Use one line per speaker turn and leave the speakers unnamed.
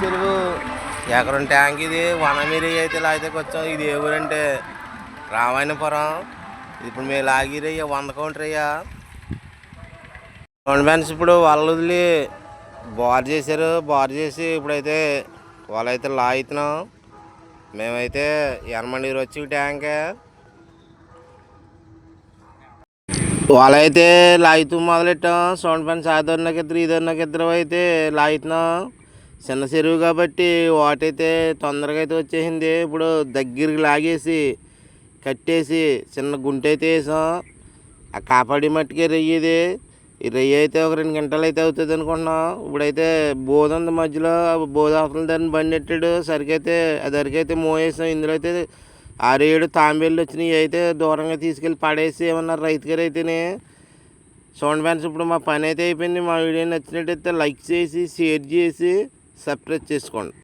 చెరువు ఎకరం ట్యాంక్ ఇది వనమిరి అయితే లాగితే వచ్చాం. ఇది ఏ ఊరంటే? రామాయణపురం. ఇప్పుడు మేము లాగిరయ్యా వంద కౌంటర్ అయ్యా. గవర్నమెంట్ ఫ్యాన్స్ ఇప్పుడు వాళ్ళు వదిలి బార్ చేశారు. బార్ చేసి ఇప్పుడైతే వాళ్ళైతే లాగుతున్నాం. మేమైతే ఎనమండి వచ్చి ట్యాంక్ వాళ్ళైతే లాగుతూ మొదలెట్టాం. సౌండ్ ఫ్యాన్స్ ఆదరణకి దొరినాక ఇద్దరు ఈ ఇద్దరు అయితే లాగుతున్నాం. చిన్న చెరువు కాబట్టి వాటైతే తొందరగా అయితే వచ్చేసింది. ఇప్పుడు దగ్గరికి లాగేసి కట్టేసి చిన్న గుంట అయితే వేసాం. ఆ కాపాడి మట్టుకే రొయ్యి ఇది ఈ రొయ్యి అయితే ఒక రెండు గంటలు అయితే అవుతుంది అనుకుంటున్నాం. ఇప్పుడైతే బోధ ఉంది మధ్యలో. బోధ అవతల దాన్ని బండి ఎట్టాడు సరికైతే అది మోయేసాం. ఇందులో అయితే ఆరు ఏడు తాంబేళ్ళు వచ్చినాయి. అయితే దూరంగా తీసుకెళ్ళి పడేసి ఏమన్నారు రైతు గారు అయితేనే చూడండి ఫ్రెండ్స్ ఇప్పుడు మా పని అయితే అయిపోయింది. మా వీడియో నచ్చినట్టయితే లైక్ చేసి షేర్ చేసి సపరేట్ చేసుకోండి.